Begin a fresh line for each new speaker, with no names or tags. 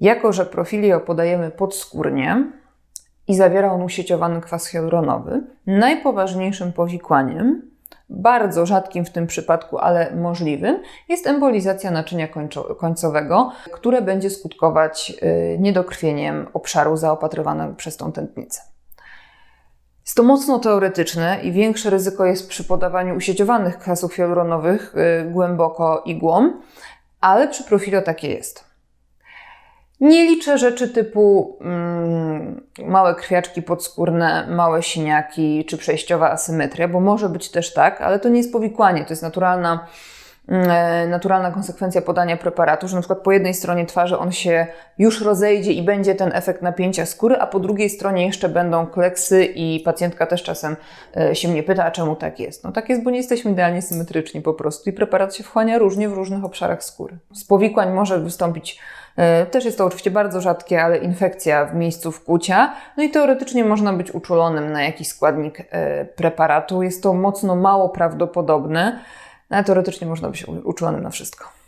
Jako, że profilio podajemy podskórnie i zawiera on usieciowany kwas hialuronowy, najpoważniejszym powikłaniem, bardzo rzadkim w tym przypadku, ale możliwym, jest embolizacja naczynia końcowego, które będzie skutkować y, niedokrwieniem obszaru zaopatrywanego przez tą tętnicę. Jest to mocno teoretyczne i większe ryzyko jest przy podawaniu usieciowanych kwasów hialuronowych y, głęboko igłą, ale przy profilo takie jest. Nie liczę rzeczy typu mm, małe krwiaczki podskórne, małe siniaki czy przejściowa asymetria, bo może być też tak, ale to nie jest powikłanie, to jest naturalna, mm, e, naturalna konsekwencja podania preparatu, że na przykład po jednej stronie twarzy on się już rozejdzie i będzie ten efekt napięcia skóry, a po drugiej stronie jeszcze będą kleksy i pacjentka też czasem e, się mnie pyta, a czemu tak jest? No tak jest, bo nie jesteśmy idealnie symetryczni po prostu i preparat się wchłania różnie w różnych obszarach skóry. Z powikłań może wystąpić Też jest to oczywiście bardzo rzadkie, ale infekcja w miejscu wkłucia. No i teoretycznie można być uczulonym na jakiś składnik e, preparatu. Jest to mocno mało prawdopodobne, ale teoretycznie można być uczulonym na wszystko.